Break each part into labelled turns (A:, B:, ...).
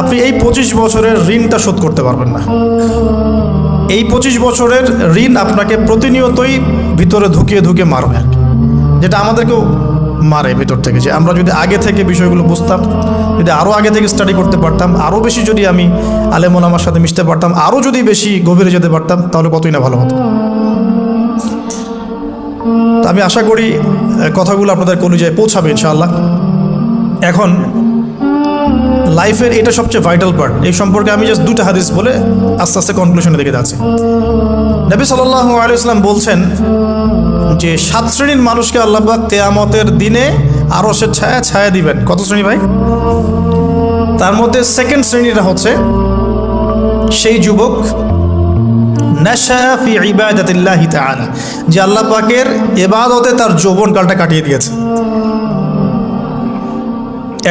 A: আপনি এই পঁচিশ বছরের ঋণটা শোধ করতে পারবেন না। এই পঁচিশ বছরের ঋণ আপনাকে প্রতিনিয়তই ভিতরে ধুকিয়ে ধুকিয়ে মারবে। যেটা আমাদেরকেও মারে ভিতর থেকে যে আমরা যদি আগে থেকে বিষয়গুলো বুঝতাম, যদি আরও আগে থেকে স্টাডি করতে পারতাম আরও বেশি যদি আমি আলেমন আমার সাথে মিশতে পারতাম আরও যদি বেশি গভীরে যেতে পারতাম, তাহলে কতই না ভালো হতো। তো আমি আশা করি কথাগুলো আপনাদের কলিজায় পৌঁছাবে ইনশাআল্লাহ। এখন লাইফের এটা সবচেয়ে ভাইটাল পার্ট এই সম্পর্কে আমি জাস্ট দুটো হাদিস বলে আস্তে আস্তে কনক্লুশনে দিকে যাচ্ছি। নবী সাল্লাহ আলাইসলাম বলছেন যে, সাত শ্রেণির মানুষকে আল্লাহবাক তেয়ামতের দিনে আরও সে ছায়া ছায়া দিবেন। কত শ্রেণি ভাই? তার মধ্যে সেকেন্ড শ্রেণীটা হচ্ছে সেই যুবক যে আল্লাহ পাকের ইবাদতে তার যৌবনকালটা কাটিয়ে দিয়েছে।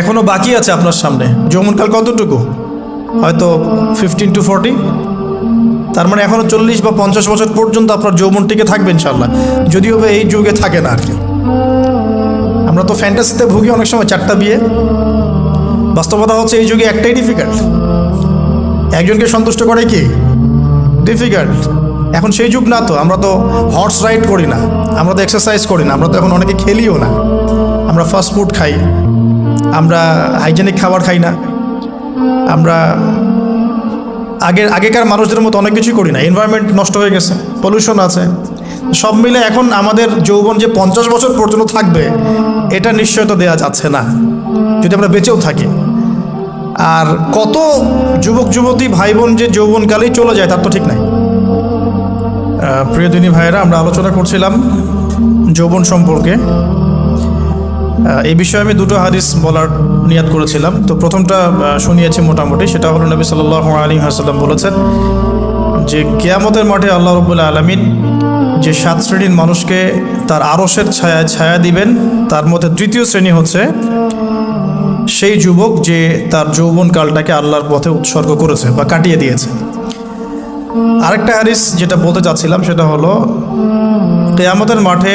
A: এখনও বাকি আছে আপনার সামনে। যৌবনকাল কতটুকু? হয়তো ফিফটিন টু ফোরটি তার মানে এখনও চল্লিশ বা পঞ্চাশ বছর পর্যন্ত আপনার যৌবন টিকে থাকবে ইনশাল্লাহ যদিও বা এই যুগে থাকে না আর কি। আমরা তো ফ্যান্টাসিতে ভুগি অনেক সময় চারটা বিয়ে। বাস্তবতা হচ্ছে এই যুগে একটাই ডিফিকাল্ট একজনকে সন্তুষ্ট করে কি? ডিফিকাল্ট এখন সেই যুগ না তো আমরা তো হর্স রাইড করি না। আমরা তো এক্সারসাইজ করি না আমরা তো এখন অনেকে খেলিও না। আমরা ফাস্ট ফুড খাই। আমরা হাইজেনিক খাবার খাই না। আমরা আগের, আগেকার মানুষদের মতো অনেক কিছুই করি না। এনভায়রনমেন্ট নষ্ট হয়ে গেছে পলিউশন আছে। সব মিলে এখন আমাদের যৌবন যে পঞ্চাশ বছর পর্যন্ত থাকবে, এটা নিশ্চয়তা দেওয়া যাচ্ছে না। যদি আমরা বেঁচেও থাকি। আর কত যুবক, যুবতী ভাই বোন যে যৌবনকালেই চলে যায়, তার তো ঠিক নাই। প্রিয় দিনী ভাইয়েরা, আমরা আলোচনা করছিলাম যৌবন সম্পর্কে। এই বিষয়ে আমি দুটো হাদিস বলার নিয়াদ করেছিলাম। তো প্রথমটা শুনিয়েছি মোটামুটি, সেটা হলো নবী সাল্লাহ আলী হাসাল্লাম বলেছেন যে, কেয়ামতের মাঠে আল্লাহ রবুল্লা আলমিন যে সাত শ্রেণির মানুষকে তার আরসের ছায়া ছায়া দিবেন, তার মধ্যে তৃতীয় শ্রেণি হচ্ছে সেই যুবক যে তার যৌবনকালটাকে আল্লাহর পথে উৎসর্গ করেছে বা কাটিয়ে দিয়েছে। আরেকটা হারিস যেটা বলতে চাচ্ছিলাম, সেটা হলো, কেয়ামতের মাঠে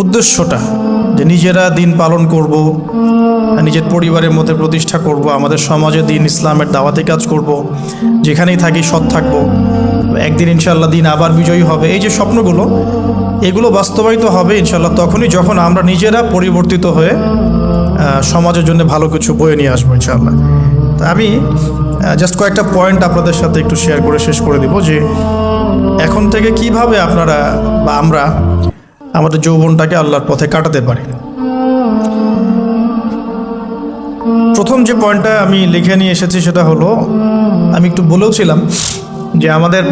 A: উদ্দেশ্যটা যে নিজেরা দিন পালন করব, নিজের পরিবারের মধ্যে প্রতিষ্ঠা করব, আমাদের সমাজে দিন ইসলামের দাওয়াতে কাজ করব, যেখানেই থাকি সৎ থাকব, একদিন ইনশাল্লাহ দিন আবার বিজয়ী হবে। এই যে স্বপ্নগুলো, এগুলো বাস্তবায়িত হবে ইনশাল্লাহ তখনই যখন আমরা নিজেরা পরিবর্তিত হয়ে সমাজের জন্য ভালো কিছু বয়ে নিয়ে আসব ইনশাল্লাহ তা আমি জাস্ট কয়েকটা পয়েন্ট আপনাদের সাথে একটু শেয়ার করে শেষ করে দিব যে, এখন থেকে কীভাবে আপনারা বা আমরা আমাদের যৌবনটাকে আল্লাহর পথে কাটাতে পারি। প্রথম যে পয়েন্টটা আমি লিখে নিয়ে এসেছি সেটা হলো, আমি একটু বলেওছিলাম যে আমাদের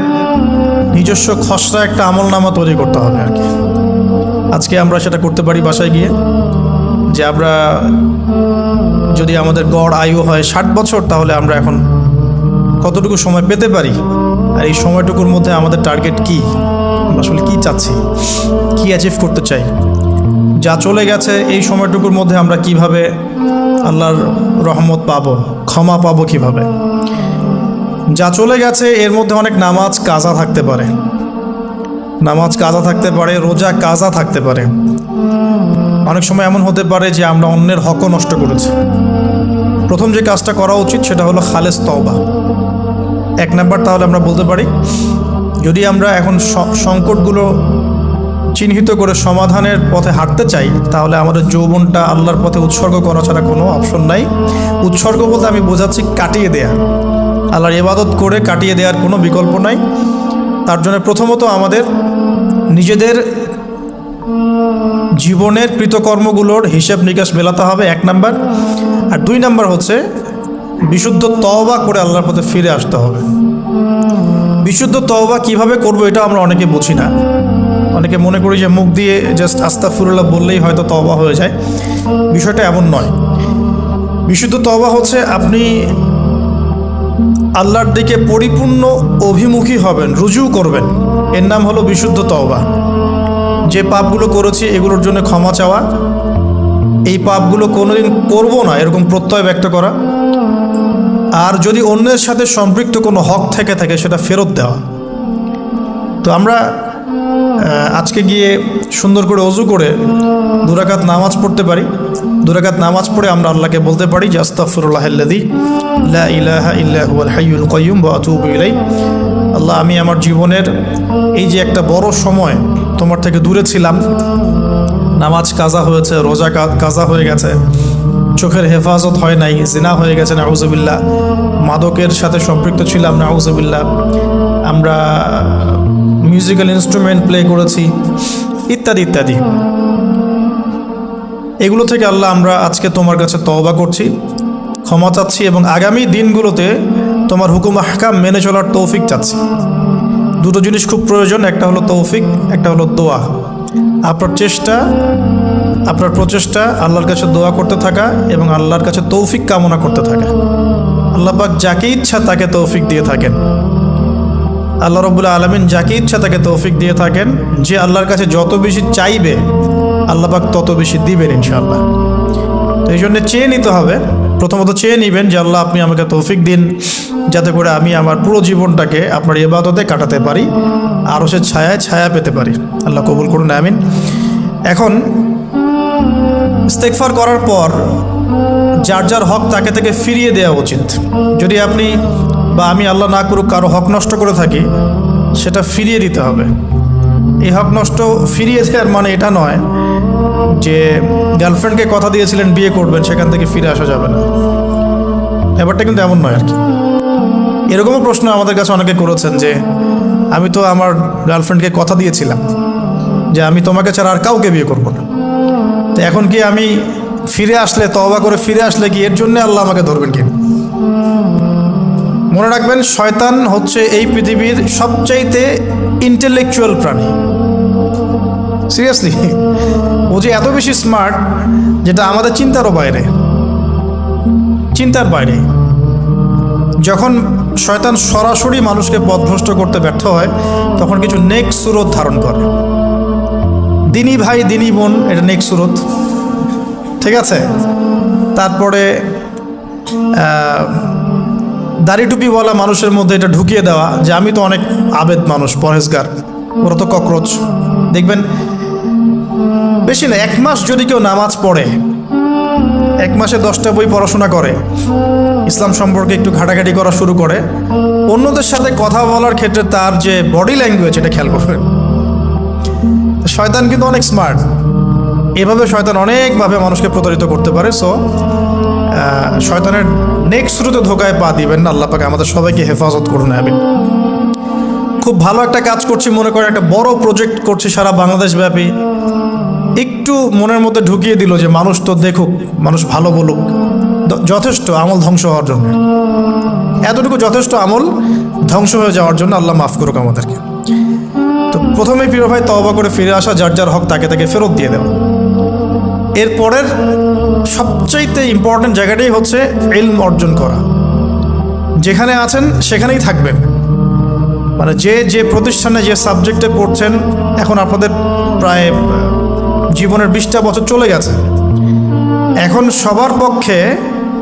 A: নিজস্ব খসড়া একটা আমলনামা তৈরি করতে হবে আর কি। আজকে আমরা সেটা করতে পারি বাসায় গিয়ে, যে আমরা যদি আমাদের গড় আয়ু হয় ষাট বছর, তাহলে আমরা এখন কতটুকু সময় পেতে পারি? আর এই সময়টুকুর মধ্যে আমাদের টার্গেট কি? আসলে কি চাচ্ছি, কি অ্যাচিভ করতে চাই। যা চলে গেছে এই সময়টুকুর মধ্যে আমরা কীভাবে আল্লাহর রহমত পাব, ক্ষমা পাবো কীভাবে। যা চলে গেছে এর মধ্যে অনেক নামাজ কাজা থাকতে পারে। নামাজ কাজা থাকতে পারে, রোজা কাজা থাকতে পারে। অনেক সময় এমন হতে পারে যে আমরা অন্যের হকও নষ্ট করেছি। প্রথম যে কাজটা করা উচিত সেটা হলো খালেস তওবা। এক নাম্বার তাহলে আমরা বলতে পারি যদি আমরা এখন সংকটগুলো চিহ্নিত করে সমাধানের পথে হাঁটতে চাই, তাহলে আমাদের যৌবনটা আল্লাহর পথে উৎসর্গ করা ছাড়া কোনো অপশন নাই। উৎসর্গ বলতে আমি বোঝাচ্ছি কাটিয়ে দেয়া। আল্লাহর ইবাদত করে কাটিয়ে দেওয়ার কোনো বিকল্প নাই। তার জন্য প্রথমত আমাদের নিজেদের জীবনের কৃতকর্মগুলোর হিসেব নিকাশ মেলাতে হবে, এক নাম্বার। আর দুই নাম্বার হচ্ছে বিশুদ্ধ তওবা করে আল্লাহর পথে ফিরে আসতে হবে। বিশুদ্ধ তওবা কীভাবে করব এটা আমরা অনেকে বুঝি না। অনেকে মনে করি যে মুখ দিয়ে জাস্ট আস্তা ফুরুল্লাহ বললেই হয়তো তওবা হয়ে যায়। বিষয়টা এমন নয়। বিশুদ্ধ তওবা হচ্ছে আপনি আল্লাহর দিকে পরিপূর্ণ অভিমুখী হবেন, রুজু করবেন। এর নাম হলো বিশুদ্ধ তওবা। যে পাপগুলো করেছি এগুলোর জন্য ক্ষমা চাওয়া। এই পাপগুলো কোনোদিন করব না, এরকম প্রত্যয় ব্যক্ত করা। আর যদি অন্যের সাথে সম্পৃক্ত কোনো হক থেকে থাকে, সেটা ফেরত দেওয়া। তো আমরা আজকে গিয়ে সুন্দর করে অজু করে দুরাকাত নামাজ পড়তে পারি। দুরাকাত নামাজ পড়ে আমরা আল্লাহকে বলতে পারি যে আস্তাফরুল্লাহাল্লাদি লা ইলাহা ইলাই আল্লাহ, আমি আমার জীবনের এই যে একটা বড় সময় তোমার থেকে দূরে ছিলাম। নামাজ কাজা হয়েছে, রোজা কাজা হয়ে গেছে। চোখের হেফাজত হয় নাই, জিনা হয়ে গেছে, নাউজুবিল্লাহ। মাদকের সাথে সম্পৃক্ত ছিলাম, নাউজুবিল্লাহ। আমরা মিউজিক্যাল ইনস্ট্রুমেন্ট প্লে করেছি, ইত্যাদি ইত্যাদি। এগুলো থেকে আল্লাহ আমরা আজকে তোমার কাছে তওবা করছি, ক্ষমা চাচ্ছি এবং আগামী দিনগুলোতে তোমার হুকুম, আহকাম মেনে চলার তৌফিক চাচ্ছি। দুটো জিনিস খুব প্রয়োজন, একটা হলো তৌফিক, একটা হলো দোয়া। আপনার চেষ্টা আপনার প্রচেষ্টা, আল্লাহর কাছে দোয়া করতে থাকা এবং আল্লাহর কাছে তৌফিক কামনা করতে থাকা। আল্লাহ পাক যাকে ইচ্ছা তাকে তৌফিক দিয়ে থাকেন। আল্লাহ রবুল্লা আলমিন যাকে ইচ্ছা তাকে তৌফিক দিয়ে থাকেন। যে আল্লাহর কাছে যত বেশি চাইবে, আল্লাহ পাক তত বেশি দিবেন ইনশাআল্লাহ। তো এই জন্য চেয়ে নিতে হবে। প্রথমত চেয়ে নেবেন যে, আল্লাহ আপনি আমাকে তৌফিক দিন, যাতে করে আমি আমার পুরো জীবনটাকে আপনার এবাদতে কাটাতে পারি আরও সে ছায়ায় ছায়া পেতে পারি। আল্লাহ কবুল করুন, আমিন। এখন ইস্তেকফার করার পর যার যার হক তাকে থেকে ফিরিয়ে দেওয়া উচিত। যদি আপনি বা আমি আল্লাহ না করুক কারও হক নষ্ট করে থাকি, সেটা ফিরিয়ে দিতে হবে। এই হক নষ্ট ফিরিয়ে দেওয়ার মানে এটা নয় যে গার্লফ্রেন্ডকে কথা দিয়েছিলেন বিয়ে করবেন, সেখান থেকে ফিরে আসা যাবে না। ব্যাপারটা কিন্তু এমন নয় আর কি। এরকমও প্রশ্ন আমাদের কাছে অনেকে করেছেন যে, আমি তো আমার গার্লফ্রেন্ডকে কথা দিয়েছিলাম যে আমি তোমাকে ছাড়া আর কাউকে বিয়ে করব না। তো এখন কি আমি ফিরে আসলে তবা করে ফিরে আসলে কি এর জন্য আল্লাহ আমাকে ধরবেন কি? মনে রাখবেন, শয়তান হচ্ছে এই পৃথিবীর সবচাইতে ইন্টেলেকচুয়াল প্রাণী। সিরিয়াসলি ও যে এত বেশি স্মার্ট যেটা আমাদের চিন্তারও বাইরে। চিন্তার বাইরে। যখন শয়তান সরাসরি মানুষকে পথভ্রষ্ট করতে ব্যর্থ হয়, তখন কিছু নেক সুরত ধারণ করে। দিনী ভাই, দিনী বোন, এটা নেক সুরত। ঠিক আছে? তারপরে দাড়ি টুপিওয়ালা মানুষের মধ্যে এটা ঢুকিয়ে দেওয়া, যে আমি তো অনেক আবেদ মানুষ, পরহেজগার। ওরা তো ককরোচ। দেখবেন, বেশি না, এক মাস যদি কেউ নামাজ পড়ে, এক মাসে দশটা বই পড়াশোনা করে, ইসলাম সম্পর্কে একটু ঘাটাঘাটি করা শুরু করে, অন্যদের সাথে কথা বলার ক্ষেত্রে তার যে বডি ল্যাঙ্গুয়েজ এটা খেয়াল করবেন। শয়তান কিন্তু অনেক স্মার্ট এভাবে শয়তান অনেকভাবে মানুষকে প্রতারিত করতে পারে সো শয়তানের নেক্সট শুরুতে ধোকায় পা দিবেন না, আল্লাহ পাকে আমাদের সবাইকে হেফাজত করুন আমি খুব ভালো একটা কাজ করছি, মনে করেন একটা বড় প্রজেক্ট করছি সারা বাংলাদেশ ব্যাপী। একটু মনের মধ্যে ঢুকিয়ে দিল যে মানুষ তো দেখুক, মানুষ ভালো বলুক যথেষ্ট আমল ধ্বংস হওয়ার জন্য। এতটুকু যথেষ্ট আমল ধ্বংস হয়ে যাওয়ার জন্য আল্লাহ মাফ করুক আমাদেরকে। প্রথমে প্রিয় ভাই তওবা করে ফিরে আসা যার যার হক তাকে তাকে ফেরত দিয়ে দেওয়া। এরপরের সবচাইতে ইম্পর্ট্যান্ট জায়গাটাই হচ্ছে ইলম অর্জন করা। যেখানে আছেন সেখানেই থাকবেন। মানে যে যে প্রতিষ্ঠানে যে সাবজেক্টে পড়ছেন, এখন আপনাদের প্রায় জীবনের বিশটা বছর চলে গেছে। এখন সবার পক্ষে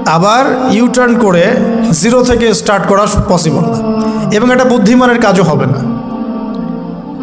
A: আবার ইউ টার্ন করে জিরো থেকে স্টার্ট করা পসিবল না। এবং এটা বুদ্ধিমানের কাজও হবে না।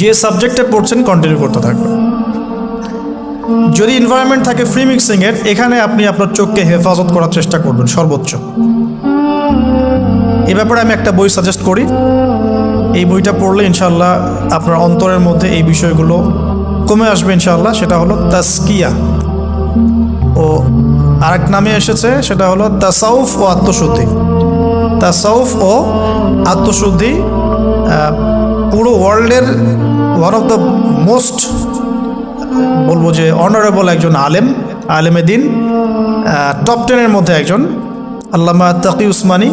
A: যে সাবজেক্টে পড়ছেন কন্টিনিউ করতে থাকবেন। যদি এনভায়রনমেন্ট থাকে ফ্রি মিক্সিংয়ের এখানে আপনি আপনার চোখকে হেফাজত করার চেষ্টা করবেন সর্বোচ্চ। এ ব্যাপারে আমি একটা বই সাজেস্ট করি। এই বইটা পড়লে ইনশাল্লাহ আপনার অন্তরের মধ্যে এই বিষয়গুলো কমে আসবে ইনশাল্লাহ সেটা হলো তাস্কিয়া। ও আরেক নামে এসেছে, সেটা হলো তাসাউফ ও আত্মশুদ্ধি। তাসাউফ ও আত্মশুদ্ধি পুরো ওয়ার্ল্ডের ওয়ান অফ দ্য মোস্ট বলব যে অনারেবল একজন আলেম, আলেমে দিন টপ টেনের মধ্যে একজন, আল্লামা তাকি উসমানী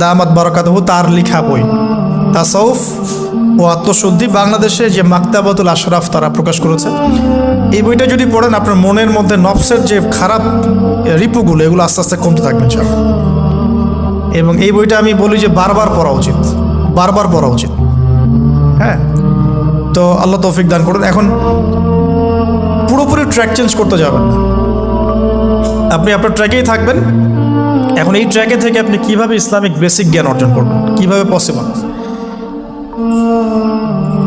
A: দামাত বারকাতহু, তার লিখা বই। তাসাউফ ও আত্মশুদ্ধি বাংলাদেশে যে মাক্তাবাতুল আশরাফ তারা প্রকাশ করেছে। এই বইটা যদি পড়েন, আপনার মনের মধ্যে নফসের যে খারাপ রিপুগুলো, এগুলো আস্তে আস্তে কমতে থাকবে এবং এই বইটা আমি বলি যে বারবার পড়া উচিত। বারবার পড়া উচিত। হ্যাঁ। তো আল্লাহ তৌফিক দান করুন। এখন পুরোপুরি ট্র্যাক চেঞ্জ করতে যাবেন না। আপনি আপনার ট্র্যাকেই থাকবেন। এখন এই ট্র্যাকে থেকে আপনি কীভাবে ইসলামিক বেসিক জ্ঞান অর্জন করবেন? কীভাবে পসিবল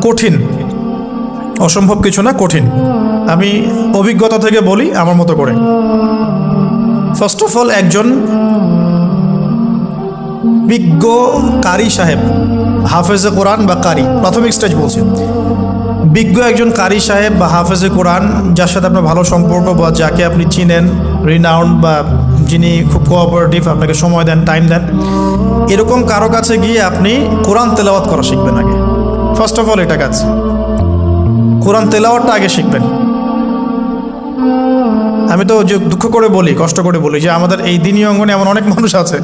A: কঠিন। অসম্ভব কিছু না, কঠিন। আমি অভিজ্ঞতা থেকে বলি, আমার মতো করে। ফার্স্ট অফ অল একজন বিজ্ঞ কারি সাহেব, হাফেজে কোরআন বা কারি, প্রাথমিক স্টেজ বলছি। বিজ্ঞ একজন কারি সাহেব বা হাফেজে কোরআন, যার সাথে আপনার ভালো সম্পর্ক বা যাকে আপনি চিনেন রিনাউন্ড বা যিনি খুব কোঅপারেটিভ আপনাকে সময় দেন টাইম দেন, এরকম কারও কাছে গিয়ে আপনি কোরআন তেলাওয়াত করা শিখবেন আগে। ফার্স্ট অফ অল এটা কাজ। কোরআন তেলাওয়াতটা আগে শিখবেন। আমি তো যে দুঃখ করে বলি, কষ্ট করে বলি যে আমাদের এই দিনী অঙ্গনে এমন অনেক মানুষ আছে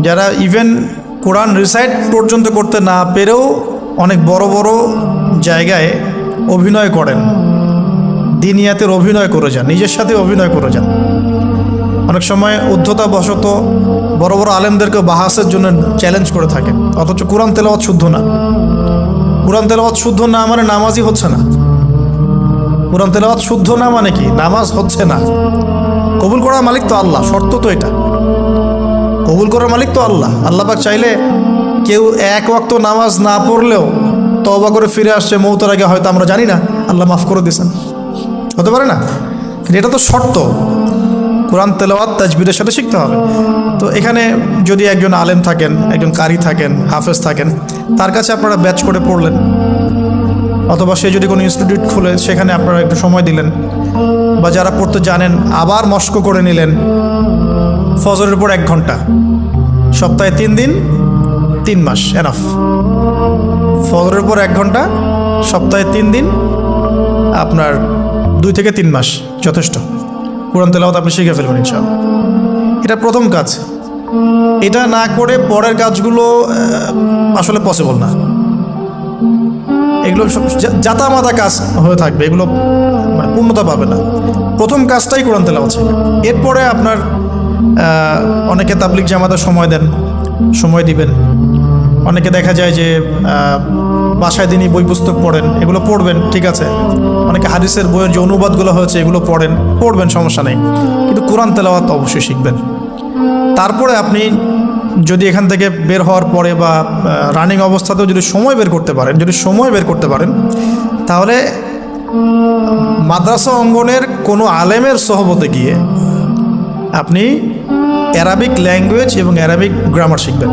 A: যারা ইভেন কোরআন রিসাইট পর্যন্ত করতে না পেরেও অনেক বড় বড় জায়গায় অভিনয় করেন। দিনিয়াতের অভিনয় করে যান, নিজের সাথে অভিনয় করে যান। অনেক সময় উদ্ধতা বশত বড় বড় আলেমদেরকে বাহাসের জন্য চ্যালেঞ্জ করে থাকে অথচ কোরআন তেলাওয়াত শুদ্ধ না। কোরআন তেলাওয়াত শুদ্ধ না মানে নামাজই হচ্ছে না। কোরআন তেলাওয়াত শুদ্ধ না মানে কি? নামাজ হচ্ছে না। কবুল করা মালিক তো আল্লাহ, শর্ত তো এটা। কবুল করার মালিক তো আল্লাহ। আল্লাহ পাক চাইলে কেউ এক ওয়াক্ত নামাজ না পড়লেও তবা করে ফিরে আসছে, মৌতার আগে হয়তো আমরা জানি না। আল্লাহ মাফ করে দিয়েছেন। হতে পারে না? কিন্তু এটা তো শর্ত। কোরআন তেলাওয়াত তাজবিদের সাথে শিখতে হবে। তো এখানে যদি একজন আলেম থাকেন, একজন কারি থাকেন, হাফেজ থাকেন, তার কাছে আপনারা ব্যাচ করে পড়লেন, অথবা সে যদি কোনো ইনস্টিটিউট খুলে, সেখানে আপনারা একটু সময় দিলেন, বা যারা পড়তে জানেন, আবার মস্ক করে নিলেন ফজরের পর এক ঘণ্টা। সপ্তাহে তিন দিন, তিন মাস এনাফ ফজরের পর এক ঘণ্টা, সপ্তাহে তিন দিন, আপনার দুই থেকে তিন মাস, যথেষ্ট। কোরআন তেলাওয়াত আপনি শিখে ফেলবেন ইনশাআল্লাহ। এটা প্রথম কাজ। এটা না করে পরের কাজগুলো আসলে পসিবল না। এগুলো সব যা- জাতামাতা কাজ হয়ে থাকবে, এগুলো মানে পূর্ণতা পাবে না। প্রথম কাজটাই কোরআন তেলাওয়াত শেখা। এরপরে আপনার অনেকে তাবলিক জামাতে সময় দেন, সময় দিবেন। অনেকে দেখা যায় যে বাসায় দিনই বই পুস্তক পড়েন, এগুলো পড়বেন, ঠিক আছে। অনেকে হাদিসের বইয়ের যে অনুবাদগুলো হয়েছে, এগুলো পড়েন, পড়বেন, সমস্যা নেই। কিন্তু কোরআন তেলাওয়াত অবশ্যই শিখবেন। তারপরে আপনি যদি এখান থেকে বের হওয়ার পরে বা রানিং অবস্থাতেও যদি সময় বের করতে পারেন, যদি সময় বের করতে পারেন, তাহলে মাদ্রাসা অঙ্গনের কোনো আলেমের সহবতে গিয়ে আপনি অ্যারাবিক ল্যাঙ্গুয়েজ এবং অ্যারাবিক গ্রামার শিখবেন।